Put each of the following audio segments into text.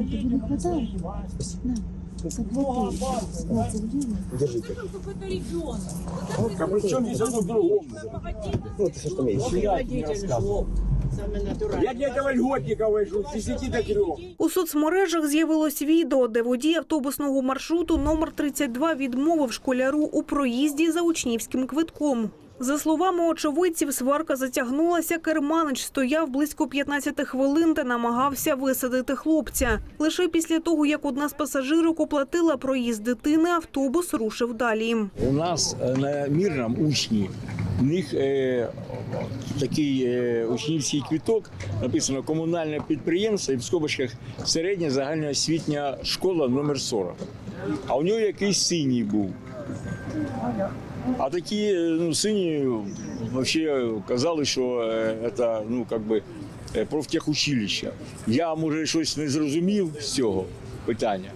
тобі не хватає? На, заплати. На це время. Держите. Это ребенок. А при чем здесь одно к другому? Ну, ты что умеешь? Я не рассказывал. Я для этого льготника вышел с 10 до 3. У соцмережах з'явилось відео, де водій автобусного маршруту номер 32 відмовив школяру у проїзді за учнівським квитком. За словами очевидців, сварка затягнулася. Керманич стояв близько 15 хвилин та намагався висадити хлопця. Лише після того, як одна з пасажирок оплатила проїзд дитини, автобус рушив далі. У нас е, на мірному учні. У них е, такий е, учнівський квіток, написано комунальне підприємство і в скобочках середня загальноосвітня школа номер 40. А у нього якийсь синій був. А такі е, ну, сині взагалі казали, що це ну, как би, е, профтехучилище. Я, може, щось не зрозумів з цього питання.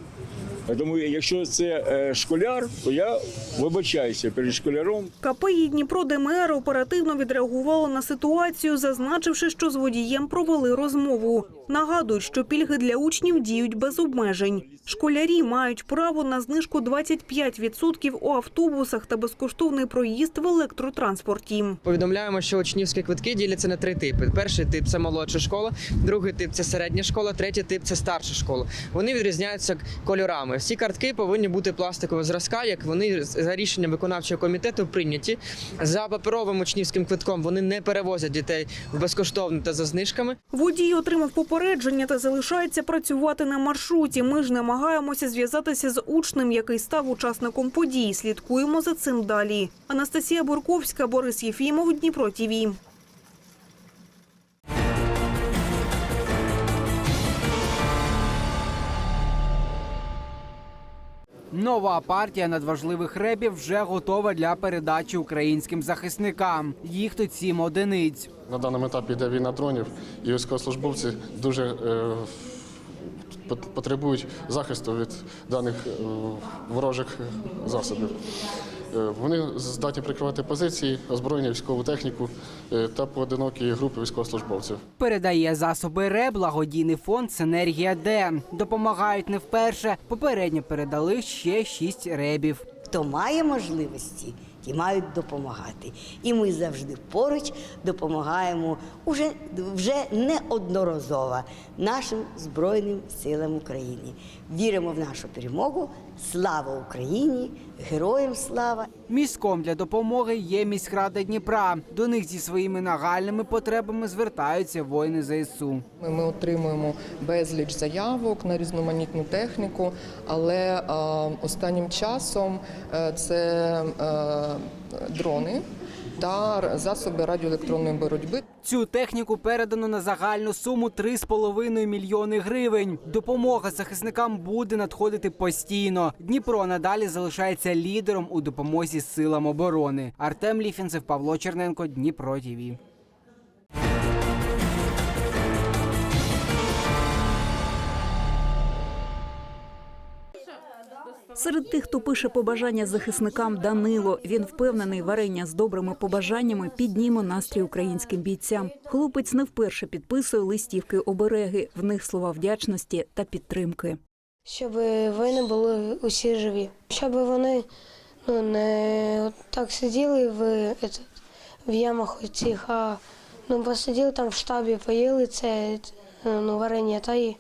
Тому якщо це е, школяр, то я вибачаюся перед школяром. КП «Її Дніпро ДМР оперативно відреагувало на ситуацію, зазначивши, що з водієм провели розмову. Нагадують, що пільги для учнів діють без обмежень. Школярі мають право на знижку 25% у автобусах та безкоштовний проїзд в електротранспорті. Повідомляємо, що учнівські квитки діляться на три типи. Перший тип це молодша школа, другий тип це середня школа, третій тип це старша школа. Вони відрізняються кольорами. Всі картки повинні бути пластикового зразка, як вони за рішенням виконавчого комітету прийняті. За паперовим учнівським квитком вони не перевозять дітей в безкоштовно та за знижками. Водій отримав попередження та залишається працювати на маршруті. Ми ж намагаємося зв'язатися з учнем, який став учасником подій. Слідкуємо за цим далі. Анастасія Бурковська, Борис Єфімов, Дніпро ТІВІ. Нова партія надважливих ребів вже готова для передачі українським захисникам. Їх тут сім одиниць. На даному етапі йде війна дронів, і військовослужбовці дуже е, потребують захисту від даних е, ворожих засобів. Е, Вони здатні прикривати позиції, озброєння військову техніку е, та поодинокі групи військовослужбовців. Передає засоби РЕ благодійний фонд Синергія Д. Допомагають не вперше. Попередньо передали ще шість ребів. Хто має можливості, ті мають допомагати. І ми завжди поруч допомагаємо уже, вже неодноразово нашим Збройним силам України. Віримо в нашу перемогу. Слава Україні! Героям слава! Міськом для допомоги є міськрада Дніпра. До них зі своїми нагальними потребами звертаються воїни ЗСУ. Ми, ми отримуємо безліч заявок на різноманітну техніку, але е, останнім часом е, це е, дрони та засоби радіоелектронної боротьби. Цю техніку передано на загальну суму 3,5 мільйони гривень. Допомога захисникам буде надходити постійно. Дніпро надалі залишається лідером у допомозі силам оборони. Артем Ліфінцев, Павло Черненко, Дніпро ТІВІ. Серед тих, хто пише побажання захисникам Данило, він впевнений, варення з добрими побажаннями підніме настрій українським бійцям. Хлопець не вперше підписує листівки обереги. В них слова вдячності та підтримки. щоб воїни були усі живі, щоб вони ну, не так сиділи в, в ямах цих, а ну, посиділи там в штабі, поїли це ну, варення та й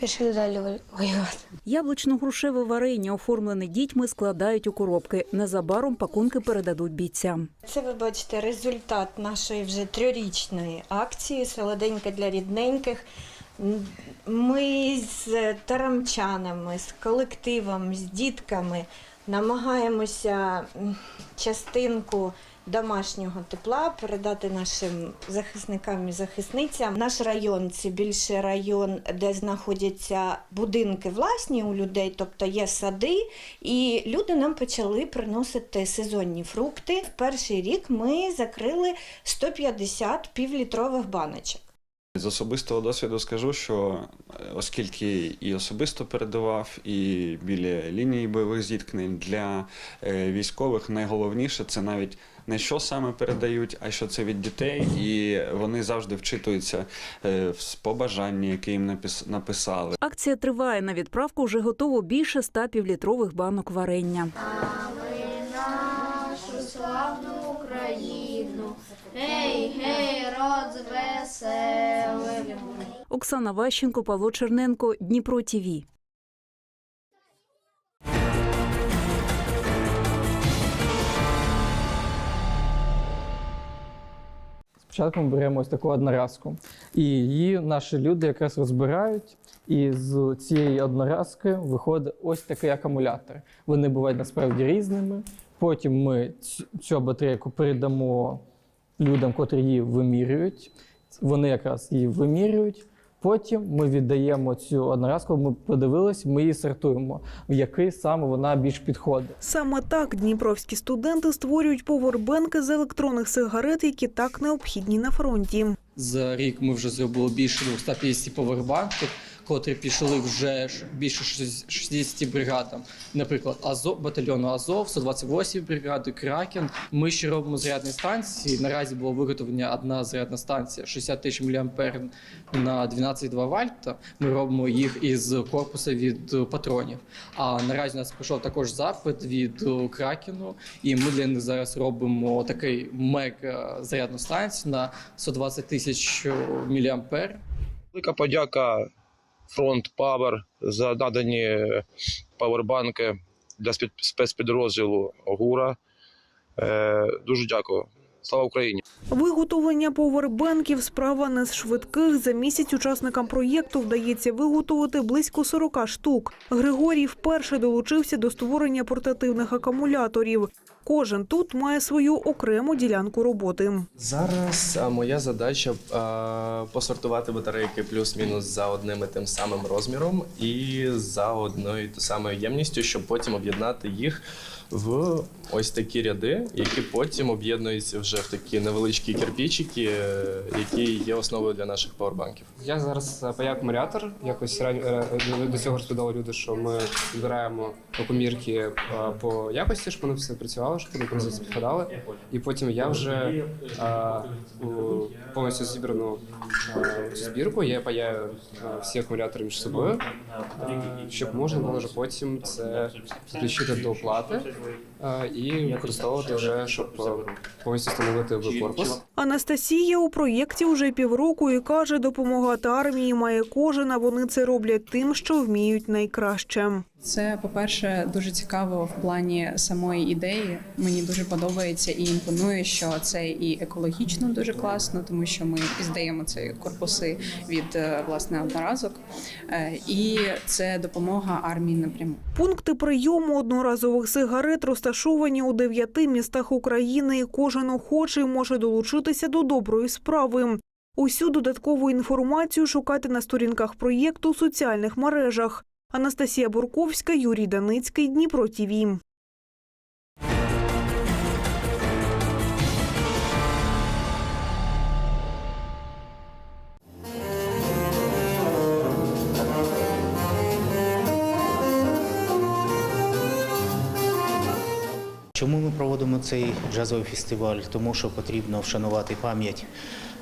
пішли далі воювати. Яблучно-грушеве варення, оформлене дітьми, складають у коробки. Незабаром пакунки передадуть бійцям. Це ви бачите результат нашої вже трьохрічної акції Солоденька для рідненьких. Ми з тарамчанами, з колективом, з дітками намагаємося частинку домашнього тепла передати нашим захисникам і захисницям. Наш район це більше район, де знаходяться будинки власні у людей, тобто є сади, і люди нам почали приносити сезонні фрукти. В перший рік ми закрили 150 півлітрових баночок. З особистого досвіду скажу, що е, оскільки і особисто передавав, і біля лінії бойових зіткнень для е, військових найголовніше це навіть не що саме передають, а що це від дітей, і вони завжди вчитуються е, в побажанні, яке їм напис- написали. Акція триває. На відправку вже готово більше ста півлітрових банок варення. гей, гей. Оксана Ващенко, Павло Черненко, Дніпро ТІВІ. Спочатку ми беремо ось таку одноразку, і її наші люди якраз розбирають. І з цієї одноразки виходить ось такий акумулятор. Вони бувають насправді різними. Потім ми цю батарейку передамо людям, котрі її вимірюють. Вони якраз її вимірюють. Потім ми віддаємо цю одноразку. Ми подивились, ми її сортуємо, в який саме вона більш підходить. Саме так дніпровські студенти створюють повербенки з електронних сигарет, які так необхідні на фронті. За рік ми вже зробили більше 250 повербанків, котрі пішли вже більше 60 бригадам. Наприклад, Азов, батальйону Азов, 128 бригади, Кракен. Ми ще робимо зарядні станції. Наразі було виготовлення одна зарядна станція 60 тисяч мА на 12,2 вольта. Ми робимо їх із корпуса від патронів. А наразі у нас прийшов також запит від Кракену, і ми для них зараз робимо такий мега зарядну станцію на 120 тисяч мА. Велика подяка фронт Павер за надані павербанки для спец- спецпідрозділу ГУРа. Е, Дуже дякую. Слава Україні! Виготовлення повербенків справа не з швидких. За місяць учасникам проєкту вдається виготовити близько 40 штук. Григорій вперше долучився до створення портативних акумуляторів. Кожен тут має свою окрему ділянку роботи. Зараз моя задача посортувати батарейки плюс-мінус за одним і тим самим розміром і за одною і самою ємністю, щоб потім об'єднати їх в ось такі ряди, які потім об'єднуються вже в такі невеличкі кирпічики, е, які є основою для наших павербанків. Я зараз е, паяк акумулятор. Якось е, до цього розповідали люди, що ми збираємо комірки по якості, щоб вони все працювали, щоб вони просто співпадали. І потім я вже у повністю зібрану збірку. Я паяю всі акумулятори між собою, щоб можна було вже потім це підключити до плати е, і використовувати вже, щоб е, повністю встановити в корпус. Анастасія у проєкті вже півроку і каже, допомагати армії має кожен, а вони це роблять тим, що вміють найкраще. Це, по-перше, дуже цікаво в плані самої ідеї. Мені дуже подобається і імпонує, що це і екологічно дуже класно, тому що ми здаємо ці корпуси від е, власне одноразок, Е, і це допомога армії напряму. Пункти прийому одноразових сигарет розташовані у дев'яти містах України, кожен охочий може долучитися до доброї справи. Усю додаткову інформацію шукати на сторінках проєкту у соціальних мережах. Анастасія Бурковська, Юрій Даницький, Дніпро ТІВІ. Чому ми проводимо цей джазовий фестиваль? Тому що потрібно вшанувати пам'ять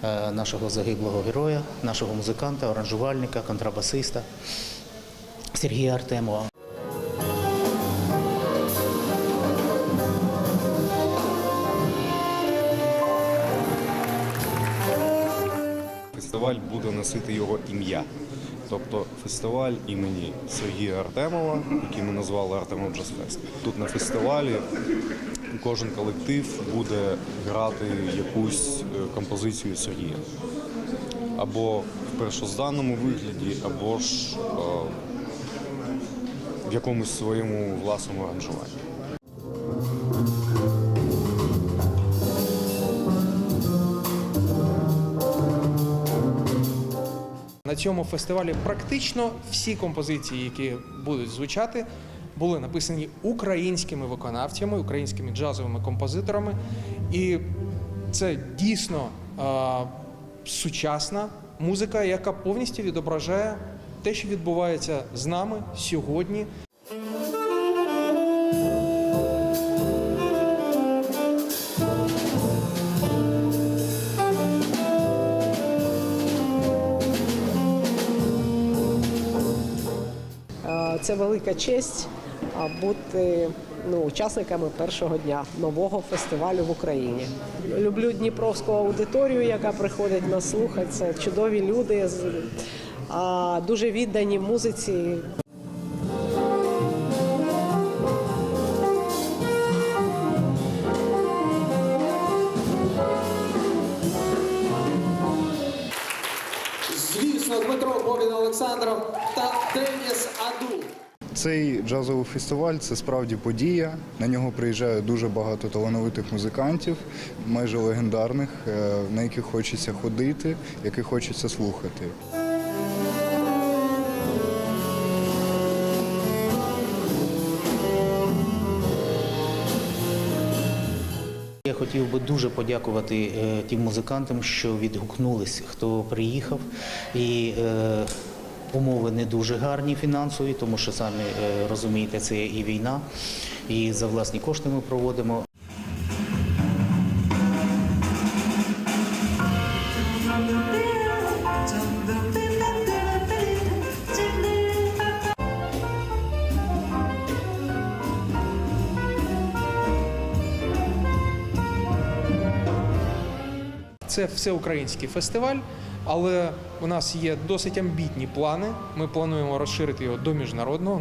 е, нашого загиблого героя, нашого музиканта, оранжувальника, контрабасиста Сергія Артемова. Фестиваль буде носити його ім'я. Тобто фестиваль імені Сергія Артемова, який ми назвали Артемов Джаз Фест. Тут на фестивалі кожен колектив буде грати якусь е, композицію Сергія. Або в першозданному вигляді, або ж е, в якомусь своєму власному аранжуванні. Цьому фестивалі практично всі композиції, які будуть звучати, були написані українськими виконавцями, українськими джазовими композиторами. І це дійсно сучасна музика, яка повністю відображає те, що відбувається з нами сьогодні. Велика честь бути ну, учасниками першого дня нового фестивалю в Україні. Люблю Дніпровську аудиторію, яка приходить нас слухати. Це чудові люди, дуже віддані музиці. Звісно, Дмитро Бобін Олександров та Деніс Аду. Цей джазовий фестиваль це справді подія. На нього приїжджає дуже багато талановитих музикантів, майже легендарних, е, на яких хочеться ходити, яких хочеться слухати. Я хотів би дуже подякувати е, тим музикантам, що відгукнулись, хто приїхав. І е, умови не дуже гарні фінансові, тому що самі е, розумієте, це і війна, і за власні кошти ми проводимо. Це всеукраїнський фестиваль, але у нас є досить амбітні плани. Ми плануємо розширити його до міжнародного.